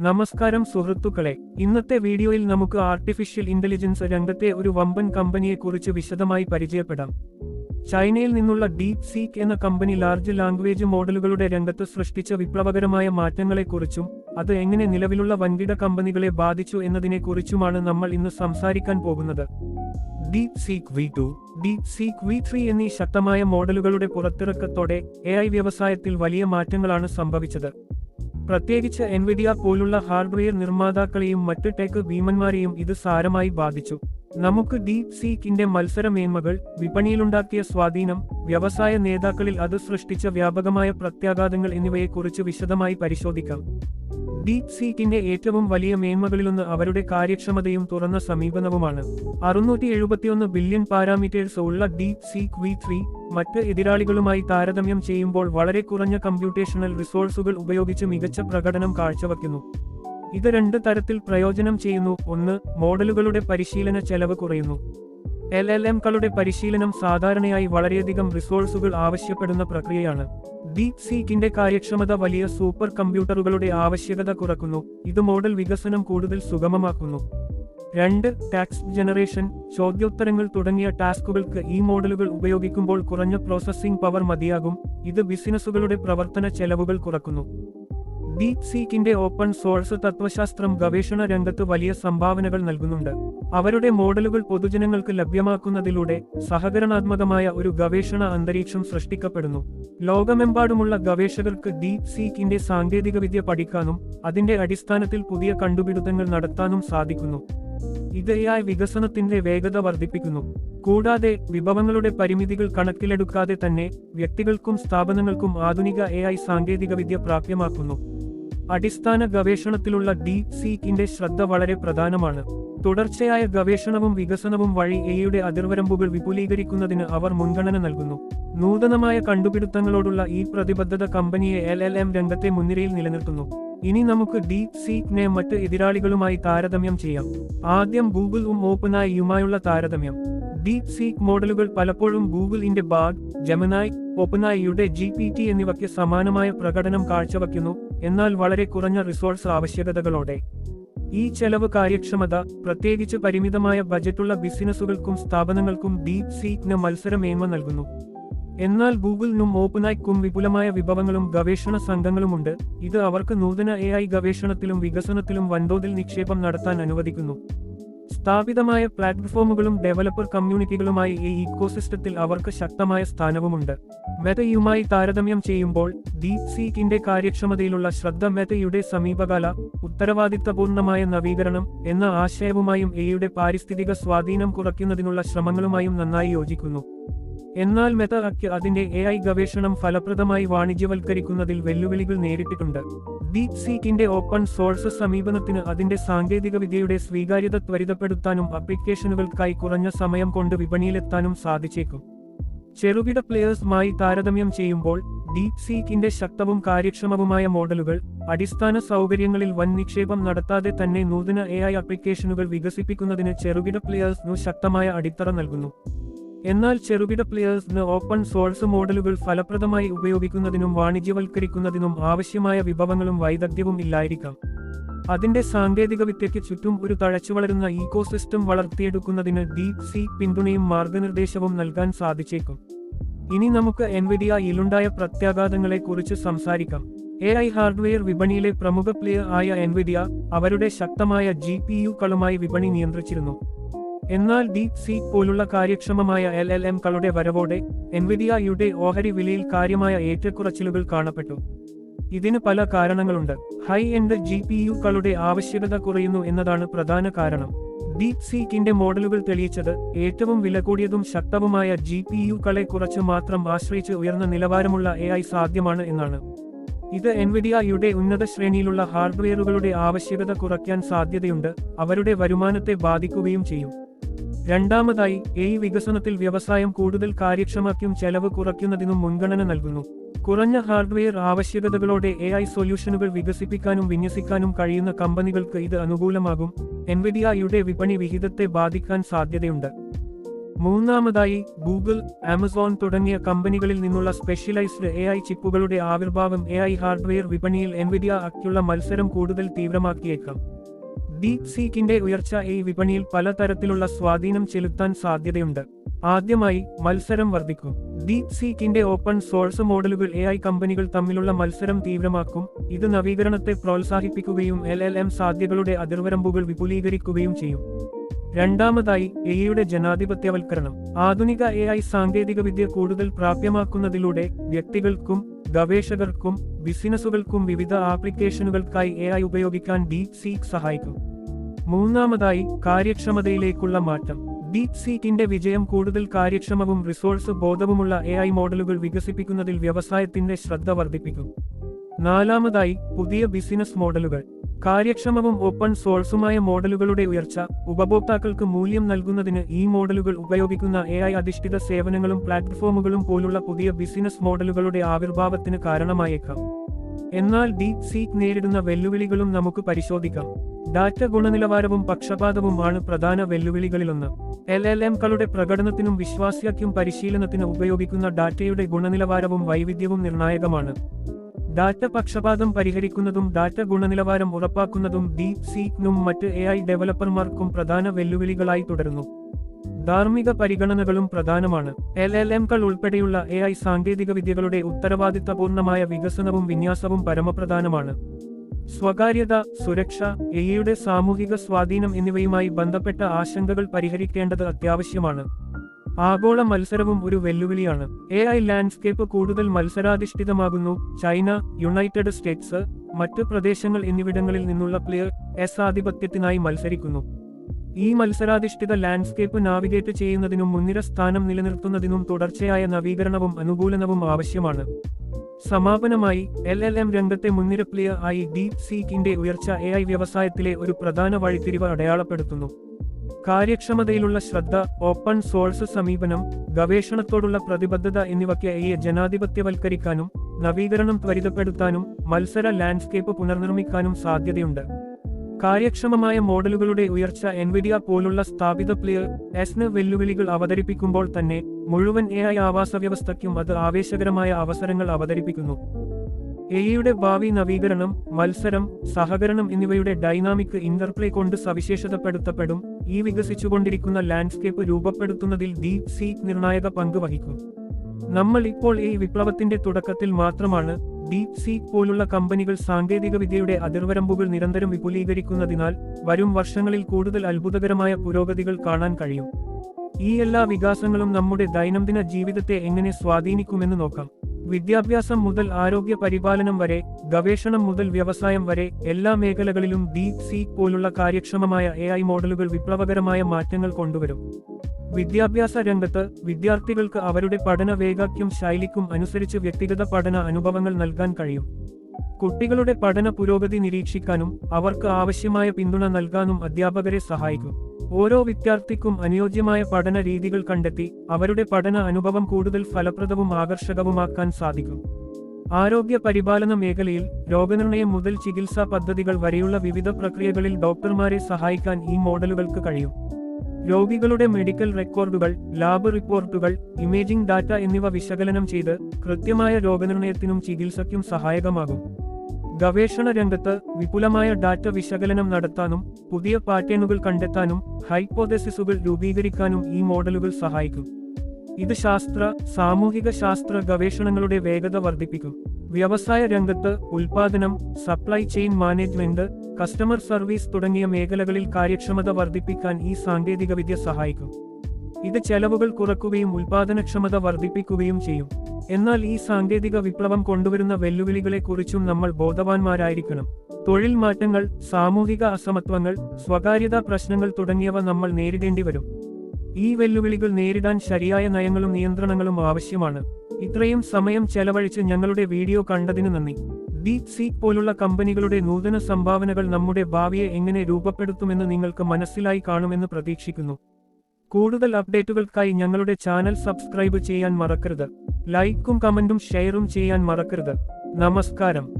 നമസ്കാരം സുഹൃത്തുക്കളെ. ഇന്നത്തെ വീഡിയോയിൽ നമുക്ക് ആർട്ടിഫിഷ്യൽ ഇന്റലിജൻസ് രംഗത്തെ ഒരു വമ്പൻ കമ്പനിയെക്കുറിച്ച് വിശദമായി പരിചയപ്പെടാം. ചൈനയിൽ നിന്നുള്ള ഡീപ് സീക്ക് എന്ന കമ്പനി ലാർജ് ലാംഗ്വേജ് മോഡലുകളുടെ രംഗത്ത് സൃഷ്ടിച്ച വിപ്ലവകരമായ മാറ്റങ്ങളെക്കുറിച്ചും അത് എങ്ങനെ നിലവിലുള്ള വൻകിട കമ്പനികളെ ബാധിച്ചു എന്നതിനെക്കുറിച്ചുമാണ് നമ്മൾ ഇന്ന് സംസാരിക്കാൻ പോകുന്നത്. DeepSeek V two DeepSeek V three എന്നീ ശക്തമായ മോഡലുകളുടെ പുറത്തിറക്കത്തോടെ എ വ്യവസായത്തിൽ വലിയ മാറ്റങ്ങളാണ് സംഭവിച്ചത്. പ്രത്യേകിച്ച് എൻവിഡിയ പോലുള്ള ഹാർഡ്വെയർ നിർമ്മാതാക്കളെയും മറ്റ് ടെക് ഭീമന്മാരെയും ഇത് സാരമായി ബാധിച്ചു. നമുക്ക് ഡീപ് സീക്കിന്റെ മത്സരമേന്മകൾ വിപണിയിലുണ്ടാക്കിയ സ്വാധീനം വ്യവസായ നേതാക്കളിൽ അത് സൃഷ്ടിച്ച വ്യാപകമായ പ്രത്യാഘാതങ്ങൾ എന്നിവയെക്കുറിച്ച് വിശദമായി പരിശോധിക്കാം. ഡീപ് സീക്കിന്റെ ഏറ്റവും വലിയ മേന്മകളിലൊന്ന് അവരുടെ കാര്യക്ഷമതയും തുറന്ന സമീപനവുമാണ്. അറുന്നൂറ്റി എഴുപത്തിയൊന്ന് ബില്യൺ പാരാമീറ്റേഴ്സ് ഉള്ള ഡീപ് സീക്ക് വി ത്രീ മറ്റ് എതിരാളികളുമായി താരതമ്യം ചെയ്യുമ്പോൾ വളരെ കുറഞ്ഞ കമ്പ്യൂട്ടേഷണൽ റിസോഴ്സുകൾ ഉപയോഗിച്ച് മികച്ച പ്രകടനം കാഴ്ചവെക്കുന്നു. ഇത് രണ്ട് തരത്തിൽ പ്രയോജനം ചെയ്യുന്നു. ഒന്ന് മോഡലുകളുടെ പരിശീലന ചെലവ് കുറയുന്നു. എൽ എൽ എംകളുടെ പരിശീലനം സാധാരണയായി വളരെയധികം റിസോഴ്സുകൾ ആവശ്യപ്പെടുന്ന പ്രക്രിയയാണ്. ഡീപ് സീക്കിന്റെ കാര്യക്ഷമത വലിയ സൂപ്പർ കമ്പ്യൂട്ടറുകളുടെ ആവശ്യകത കുറക്കുന്നു. ഇത് മോഡൽ വികസനം കൂടുതൽ സുഗമമാക്കുന്നു. രണ്ട് ടാക്സ് ജനറേഷൻ. ചോദ്യോത്തരങ്ങൾ തുടങ്ങിയ ടാസ്കുകൾക്ക് ഈ മോഡലുകൾ ഉപയോഗിക്കുമ്പോൾ കുറഞ്ഞ പ്രോസസ്സിംഗ് പവർ മതിയാകും. ഇത് ബിസിനസ്സുകളുടെ പ്രവർത്തന ചെലവുകൾ കുറക്കുന്നു. ഡീപ് സീക്കിന്റെ ഓപ്പൺ സോഴ്സ് തത്വശാസ്ത്രം ഗവേഷണ രംഗത്ത് വലിയ സംഭാവനകൾ നൽകുന്നുണ്ട്. അവരുടെ മോഡലുകൾ പൊതുജനങ്ങൾക്ക് ലഭ്യമാക്കുന്നതിലൂടെ സഹകരണാത്മകമായ ഒരു ഗവേഷണ അന്തരീക്ഷം സൃഷ്ടിക്കപ്പെടുന്നു. ലോകമെമ്പാടുമുള്ള ഗവേഷകർക്ക് ഡീപ് സീക്കിന്റെ സാങ്കേതികവിദ്യ പഠിക്കാനും അതിന്റെ അടിസ്ഥാനത്തിൽ പുതിയ കണ്ടുപിടുത്തങ്ങൾ നടത്താനും സാധിക്കുന്നു. ഇത് AI വികസനത്തിന്റെ വേഗത വർദ്ധിപ്പിക്കുന്നു. കൂടാതെ വിഭവങ്ങളുടെ പരിമിതികൾ കണക്കിലെടുക്കാതെ തന്നെ വ്യക്തികൾക്കും സ്ഥാപനങ്ങൾക്കും ആധുനിക എ ഐ സാങ്കേതികവിദ്യ പ്രാപ്യമാക്കുന്നു. അടിസ്ഥാന ഗവേഷണത്തിലുള്ള ഡി സീക്കിന്റെ ശ്രദ്ധ വളരെ പ്രധാനമാണ്. തുടർച്ചയായ ഗവേഷണവും വികസനവും വഴി എയുടെ അതിർവരമ്പുകൾ വിപുലീകരിക്കുന്നതിന് അവർ മുൻഗണന നൽകുന്നു. നൂതനമായ കണ്ടുപിടുത്തങ്ങളോടുള്ള ഈ പ്രതിബദ്ധത കമ്പനിയെ എൽ എൽ എം രംഗത്തെ മുൻനിരയിൽ നിലനിർത്തുന്നു. ഇനി നമുക്ക് ഡീപ് സീക്കിനെ മറ്റ് എതിരാളികളുമായി താരതമ്യം ചെയ്യാം. ആദ്യം ഗൂഗിളും ഓപ്പനായിയുമായുള്ള താരതമ്യം. ഡീപ് സീക്ക് മോഡലുകൾ പലപ്പോഴും ഗൂഗിളിന്റെ ബാഗ് ജമനായ് ഓപ്പനായിയുടെ ജി പി ടി എന്നിവയ്ക്ക് സമാനമായ പ്രകടനം കാഴ്ചവെക്കുന്നു എന്നാൽ വളരെ കുറഞ്ഞ റിസോഴ്സ് ആവശ്യകതകളോടെ. ഈ ചെലവ് കാര്യക്ഷമത പ്രത്യേകിച്ച് പരിമിതമായ ബജറ്റുള്ള ബിസിനസ്സുകൾക്കും സ്ഥാപനങ്ങൾക്കും ഡീപ് സീറ്റിന് മത്സരമേന്മ നൽകുന്നു. എന്നാൽ ഗൂഗിളിനും ഓപ്പനായ്ക്കും വിപുലമായ വിഭവങ്ങളും ഗവേഷണ സംഘങ്ങളുമുണ്ട്. ഇത് അവർക്ക് നൂതന എ ഗവേഷണത്തിലും വികസനത്തിലും വൻതോതിൽ നിക്ഷേപം നടത്താൻ അനുവദിക്കുന്നു. സ്ഥാപിതമായ പ്ലാറ്റ്ഫോമുകളും ഡെവലപ്പർ കമ്മ്യൂണിറ്റികളുമായി ഈ ഇക്കോസിസ്റ്റത്തിൽ അവർക്ക് ശക്തമായ സ്ഥാനവുമുണ്ട്. മെതയുമായി താരതമ്യം ചെയ്യുമ്പോൾ ഡീപ് സീക്കിന്റെ കാര്യക്ഷമതയിലുള്ള ശ്രദ്ധ മെതയുടെ സമീപകാല ഉത്തരവാദിത്തപൂർണമായ നവീകരണം എന്ന ആശയവുമായും എയുടെ പാരിസ്ഥിതിക സ്വാധീനം കുറയ്ക്കുന്നതിനുള്ള ശ്രമങ്ങളുമായും നന്നായി യോജിക്കുന്നു. എന്നാൽ മെത്തക്ക് അതിന്റെ എ ഐ ഗവേഷണം ഫലപ്രദമായി വാണിജ്യവൽക്കരിക്കുന്നതിൽ വെല്ലുവിളികൾ നേരിട്ടിട്ടുണ്ട്. ഡീപ് സീക്കിന്റെ ഓപ്പൺ സോഴ്സ് സമീപനത്തിന് അതിന്റെ സാങ്കേതികവിദ്യയുടെ സ്വീകാര്യത ത്വരിതപ്പെടുത്താനും ആപ്ലിക്കേഷനുകൾക്കായി കുറഞ്ഞ സമയം കൊണ്ട് വിപണിയിലെത്താനും സാധിച്ചേക്കും. ചെറുകിട പ്ലെയേഴ്സുമായി താരതമ്യം ചെയ്യുമ്പോൾ ഡീപ് സീക്കിന്റെ ശക്തവും കാര്യക്ഷമവുമായ മോഡലുകൾ അടിസ്ഥാന സൗകര്യങ്ങളിൽ വൻ നിക്ഷേപം നടത്താതെ തന്നെ നൂതന എ ആപ്ലിക്കേഷനുകൾ വികസിപ്പിക്കുന്നതിന് ചെറുകിട പ്ലെയേഴ്സിനു ശക്തമായ അടിത്തറ നൽകുന്നു. എന്നാൽ ചെറുകിട പ്ലെയേഴ്സിന് ഓപ്പൺ സോഴ്സ് മോഡലുകൾ ഫലപ്രദമായി ഉപയോഗിക്കുന്നതിനും വാണിജ്യവൽക്കരിക്കുന്നതിനും ആവശ്യമായ വിഭവങ്ങളും വൈദഗ്ധ്യവും ഇല്ലായിരിക്കാം. അതിന്റെ സാങ്കേതികവിദ്യയ്ക്ക് ചുറ്റും ഒരു തഴച്ചുവളരുന്ന ഈക്കോസിസ്റ്റം വളർത്തിയെടുക്കുന്നതിന് ഡീപ് സീ പിന്തുണയും മാർഗനിർദ്ദേശവും നൽകാൻ സാധിച്ചേക്കും. ഇനി നമുക്ക് എൻവിഡിയ ഇലുണ്ടായ പ്രത്യാഘാതങ്ങളെക്കുറിച്ച് സംസാരിക്കാം. എ ഐ ഹാർഡ്വെയർ വിപണിയിലെ പ്രമുഖ പ്ലെയർ ആയ എൻവിഡിയ അവരുടെ ശക്തമായ ജി പി യുക്കളുമായി വിപണി നിയന്ത്രിച്ചിരുന്നു. എന്നാൽ ഡീപ് സീക്ക് പോലുള്ള കാര്യക്ഷമമായ എൽ എൽ എംകളുടെ വരവോടെ എൻവിഡിയയുടെ ഓഹരി വിലയിൽ കാര്യമായ ഏറ്റക്കുറച്ചിലുകൾ കാണപ്പെട്ടു. ഇതിന് പല കാരണങ്ങളുണ്ട്. ഹൈ എൻഡ് ജി പി യുകളുടെ ആവശ്യകത കുറയുന്നു എന്നതാണ് പ്രധാന കാരണം. ഡീപ് സീക്കിന്റെ മോഡലുകൾ തെളിയിച്ചത് ഏറ്റവും വില കൂടിയതും ശക്തവുമായ ജി പി യുകളെ കുറച്ച് മാത്രം ആശ്രയിച്ച് ഉയർന്ന നിലവാരമുള്ള എ ഐ സാധ്യമാണ് എന്നാണ്. ഇത് എൻവിഡിയയുടെ ഉന്നത ശ്രേണിയിലുള്ള ഹാർഡ്വെയറുകളുടെ ആവശ്യകത കുറയ്ക്കാൻ സാധ്യതയുണ്ട് അവരുടെ വരുമാനത്തെ ബാധിക്കുകയും ചെയ്യും. രണ്ടാമതായി എ വികസനത്തിൽ വ്യവസായം കൂടുതൽ കാര്യക്ഷമക്കും ചെലവ് കുറയ്ക്കുന്നതിനും മുൻഗണന നൽകുന്നു. കുറഞ്ഞ ഹാർഡ്വെയർ ആവശ്യകതകളോടെ എ ഐ സൊല്യൂഷനുകൾ വികസിപ്പിക്കാനും വിന്യസിക്കാനും കഴിയുന്ന കമ്പനികൾക്ക് ഇത് അനുകൂലമാകും. എൻവിഡിയയുടെ വിപണി വിഹിതത്തെ ബാധിക്കാൻ സാധ്യതയുണ്ട്. മൂന്നാമതായി ഗൂഗിൾ ആമസോൺ തുടങ്ങിയ കമ്പനികളിൽ നിന്നുള്ള സ്പെഷ്യലൈസ്ഡ് എ ഐ ചിപ്പുകളുടെ ആവിർഭാവം എ ഐ ഹാർഡ്വെയർ വിപണിയിൽ എൻവിഡിയ അക്കുള്ള മത്സരം കൂടുതൽ തീവ്രമാക്കിയേക്കാം. ഡീപ് സീക്കിന്റെ ഉയർച്ച ഈ വിപണിയിൽ പലതരത്തിലുള്ള സ്വാധീനം ചെലുത്താൻ സാധ്യതയുണ്ട്. ആദ്യമായി മത്സരം വർദ്ധിക്കും. ഡീപ് സീക്കിന്റെ ഓപ്പൺ സോഴ്സ് മോഡലുകൾ എ ഐ കമ്പനികൾ തമ്മിലുള്ള മത്സരം തീവ്രമാക്കും. ഇത് നവീകരണത്തെ പ്രോത്സാഹിപ്പിക്കുകയും എൽ എൽ എം സാധ്യതകളുടെ അതിർവരമ്പുകൾ വിപുലീകരിക്കുകയും ചെയ്യും. രണ്ടാമതായി എയുടെ ജനാധിപത്യവൽക്കരണം. ആധുനിക എ ഐ സാങ്കേതികവിദ്യ കൂടുതൽ പ്രാപ്യമാക്കുന്നതിലൂടെ വ്യക്തികൾക്കും ഗവേഷകർക്കും ബിസിനസ്സുകൾക്കും വിവിധ ആപ്ലിക്കേഷനുകൾക്കായി എ ഐ ഉപയോഗിക്കാൻ ഡീപ് സീക്ക് സഹായിക്കും. മൂന്നാമതായി കാര്യക്ഷമതയിലേക്കുള്ള മാറ്റം. ഡീപ് സീറ്റിന്റെ വിജയം കൂടുതൽ കാര്യക്ഷമവും റിസോഴ്സ് ബോധവുമുള്ള എ ഐ മോഡലുകൾ വികസിപ്പിക്കുന്നതിൽ വ്യവസായത്തിന്റെ ശ്രദ്ധ വർദ്ധിപ്പിക്കും. നാലാമതായി പുതിയ ബിസിനസ് മോഡലുകൾ. കാര്യക്ഷമവും ഓപ്പൺ സോഴ്സുമായ മോഡലുകളുടെ ഉയർച്ച ഉപഭോക്താക്കൾക്ക് മൂല്യം നൽകുന്നതിന് ഈ മോഡലുകൾ ഉപയോഗിക്കുന്ന എ ഐ അധിഷ്ഠിത സേവനങ്ങളും പ്ലാറ്റ്ഫോമുകളും പോലുള്ള പുതിയ ബിസിനസ് മോഡലുകളുടെ ആവിർഭാവത്തിന് കാരണമായേക്കാം. എന്നാൽ ഡീപ് സീറ്റ് നേരിടുന്ന വെല്ലുവിളികളും നമുക്ക് പരിശോധിക്കാം. ഡാറ്റ ഗുണനിലവാരവും പക്ഷപാതവും ആണ് പ്രധാന വെല്ലുവിളികളിലൊന്ന്. എൽ എൽ കളുടെ പ്രകടനത്തിനും വിശ്വാസ്യക്കും പരിശീലനത്തിന് ഉപയോഗിക്കുന്ന ഡാറ്റയുടെ ഗുണനിലവാരവും വൈവിധ്യവും നിർണായകമാണ്. ഡാറ്റ പക്ഷപാതം പരിഹരിക്കുന്നതും ഡാറ്റ ഗുണനിലവാരം ഉറപ്പാക്കുന്നതും ഡീപ് സീക്കിനും മറ്റ് എ ഐ ഡെവലപ്പർമാർക്കും പ്രധാന വെല്ലുവിളികളായി തുടരുന്നു. ധാർമ്മിക പരിഗണനകളും പ്രധാനമാണ്. എൽ എൽ എംകൾ ഉൾപ്പെടെയുള്ള എ ഐ സാങ്കേതികവിദ്യകളുടെ ഉത്തരവാദിത്തപൂർണമായ വികസനവും വിന്യാസവും പരമപ്രധാനമാണ്. സ്വകാര്യത സുരക്ഷ എയുടെ സാമൂഹിക സ്വാധീനം എന്നിവയുമായി ബന്ധപ്പെട്ട ആശങ്കകൾ പരിഹരിക്കേണ്ടത് അത്യാവശ്യമാണ്. ആഗോള മത്സരവും ഒരു വെല്ലുവിളിയാണ്. എ ഐ ലാൻഡ്സ്കേപ്പ് കൂടുതൽ മത്സരാധിഷ്ഠിതമാകുന്നു. ചൈന യുണൈറ്റഡ് സ്റ്റേറ്റ്സ് മറ്റ് പ്രദേശങ്ങൾ എന്നിവിടങ്ങളിൽ നിന്നുള്ള പ്ലെയർ എസ് ആധിപത്യത്തിനായി മത്സരിക്കുന്നു. ഈ മത്സരാധിഷ്ഠിത ലാൻഡ്സ്കേപ്പ് നാവിഗേറ്റ് ചെയ്യുന്നതിനും മുൻനിര സ്ഥാനം നിലനിർത്തുന്നതിനും തുടർച്ചയായ നവീകരണവും അനുകൂലനവും ആവശ്യമാണ്. സമാപനമായി എൽ എൽ എം രംഗത്തെ മുൻനിര പ്ലെയർ ആയി ഡീപ് സീക്കിന്റെ ഉയർച്ച എ ഐ വ്യവസായത്തിലെ ഒരു പ്രധാന വഴിത്തിരിവ് അടയാളപ്പെടുത്തുന്നു. കാര്യക്ഷമതയിലുള്ള ശ്രദ്ധ ഓപ്പൺ സോഴ്സ് സമീപനം ഗവേഷണത്തോടുള്ള പ്രതിബദ്ധത എന്നിവയ്ക്ക് എയെ ജനാധിപത്യവൽക്കരിക്കാനും നവീകരണം ത്വരിതപ്പെടുത്താനും മത്സര ലാൻഡ്സ്കേപ്പ് പുനർനിർമ്മിക്കാനും സാധ്യതയുണ്ട്. കാര്യക്ഷമമായ മോഡലുകളുടെ ഉയർച്ച എൻവിഡിയ പോലുള്ള സ്ഥാപിത പ്ലെയർ എസ്ന് വെല്ലുവിളികൾ അവതരിപ്പിക്കുമ്പോൾ തന്നെ മുഴുവൻ എ ഐ ആവാസ വ്യവസ്ഥയ്ക്കും അത് ആവേശകരമായ അവസരങ്ങൾ അവതരിപ്പിക്കുന്നു. എയുടെ ഭാവി നവീകരണം മത്സരം സഹകരണം എന്നിവയുടെ ഡൈനാമിക് ഇന്റർപ്ലേ കൊണ്ട് സവിശേഷതപ്പെടുത്തപ്പെടും. ഈ വികസിച്ചുകൊണ്ടിരിക്കുന്ന ലാൻഡ്സ്കേപ്പ് രൂപപ്പെടുത്തുന്നതിൽ ഡീപ് സീക്ക് നിർണായക പങ്ക് വഹിക്കും. നമ്മൾ ഇപ്പോൾ ഈ വിപ്ലവത്തിന്റെ തുടക്കത്തിൽ മാത്രമാണ് ഡീപ് സീക്ക് പോലുള്ള കമ്പനികൾ സാങ്കേതിക വിദ്യയുടെ അതിർവരമ്പുകൾ നിരന്തരം വിപുലീകരിക്കുന്നതിനാൽ വരും വർഷങ്ങളിൽ കൂടുതൽ അത്ഭുതകരമായ പുരോഗതികൾ കാണാൻ കഴിയും. ഈ എല്ലാ വികാസങ്ങളും നമ്മുടെ ദൈനംദിന ജീവിതത്തെ എങ്ങനെ സ്വാധീനിക്കുമെന്ന് നോക്കാം. വിദ്യാഭ്യാസം മുതൽ ആരോഗ്യ പരിപാലനം വരെ ഗവേഷണം മുതൽ വ്യവസായം വരെ എല്ലാ മേഖലകളിലും ഡീപ് സീക്ക് പോലുള്ള കാര്യക്ഷമമായ എ മോഡലുകൾ വിപ്ലവകരമായ മാറ്റങ്ങൾ കൊണ്ടുവരും. വിദ്യാഭ്യാസ രംഗത്ത് വിദ്യാർത്ഥികൾക്ക് അവരുടെ പഠന വേഗാക്യം ശൈലിക്കും അനുസരിച്ച് വ്യക്തിഗത പഠന അനുഭവങ്ങൾ നൽകാൻ കഴിയും. കുട്ടികളുടെ പഠന പുരോഗതി നിരീക്ഷിക്കാനും അവർക്ക് ആവശ്യമായ പിന്തുണ നൽകാനും അധ്യാപകരെ സഹായിക്കും. ഓരോ വിദ്യാർത്ഥിക്കും അനുയോജ്യമായ പഠന രീതികൾ കണ്ടെത്തി അവരുടെ പഠന അനുഭവം കൂടുതൽ ഫലപ്രദവും ആകർഷകവുമാക്കാൻ സാധിക്കും. ആരോഗ്യ പരിപാലന മേഖലയിൽ രോഗനിർണയം മുതൽ ചികിത്സാ പദ്ധതികൾ വരെയുള്ള വിവിധ പ്രക്രിയകളിൽ ഡോക്ടർമാരെ സഹായിക്കാൻ ഈ മോഡലുകൾക്ക് കഴിയും. രോഗികളുടെ മെഡിക്കൽ റെക്കോർഡുകൾ ലാബ് റിപ്പോർട്ടുകൾ ഇമേജിംഗ് ഡാറ്റ എന്നിവ വിശകലനം ചെയ്ത് കൃത്യമായ രോഗനിർണയത്തിനും ചികിത്സയ്ക്കും സഹായകമാകും. ഗവേഷണ രംഗത്ത് വിപുലമായ ഡാറ്റ വിശകലനം നടത്താനും പുതിയ പാറ്റേണുകൾ കണ്ടെത്താനും ഹൈപ്പോതെസിസുകൾ രൂപീകരിക്കാനും ഈ മോഡലുകൾ സഹായിക്കും. ഇത് ശാസ്ത്ര സാമൂഹിക ശാസ്ത്ര ഗവേഷണങ്ങളുടെ വേഗത വർദ്ധിപ്പിക്കും. വ്യവസായ രംഗത്ത് ഉൽപാദനം supply chain management customer service തുടങ്ങിയ മേഖലകളിൽ കാര്യക്ഷമത വർദ്ധിപ്പിക്കാൻ ഈ സാങ്കേതികവിദ്യ സഹായിക്കും. ഇത് ചെലവുകൾ കുറക്കുകയും ഉൽപാദനക്ഷമത വർദ്ധിപ്പിക്കുകയും ചെയ്യും. എന്നാൽ ഈ സാങ്കേതിക വിപ്ലവം കൊണ്ടുവരുന്ന വെല്ലുവിളികളെക്കുറിച്ചും നമ്മൾ ബോധവാന്മാരായിരിക്കണം. തൊഴിൽ മാറ്റങ്ങൾ സാമൂഹിക അസമത്വങ്ങൾ സ്വകാര്യതാ പ്രശ്നങ്ങൾ തുടങ്ങിയവ നമ്മൾ നേരിടേണ്ടി വരും ഈ വെല്ലുവിളികൾ നേരിടാൻ ശരിയായ നയങ്ങളും നിയന്ത്രണങ്ങളും ആവശ്യമാണ്. ഇത്രയും സമയം ചെലവഴിച്ച് ഞങ്ങളുടെ വീഡിയോ കണ്ടതിന് നന്ദി. ഡീപ് സീക്ക് പോലുള്ള കമ്പനികളുടെ നൂതന സംഭാവനകൾ നമ്മുടെ ഭാവിയെ എങ്ങനെ രൂപപ്പെടുത്തുമെന്ന് നിങ്ങൾക്ക് മനസ്സിലായി കാണുമെന്ന് പ്രതീക്ഷിക്കുന്നു. കൂടുതൽ അപ്ഡേറ്റുകൾക്കായി ഞങ്ങളുടെ ചാനൽ സബ്സ്ക്രൈബ് ചെയ്യാൻ മറക്കരുത്. ലൈക്കും കമന്റും ഷെയറും ചെയ്യാൻ മറക്കരുത്. നമസ്കാരം.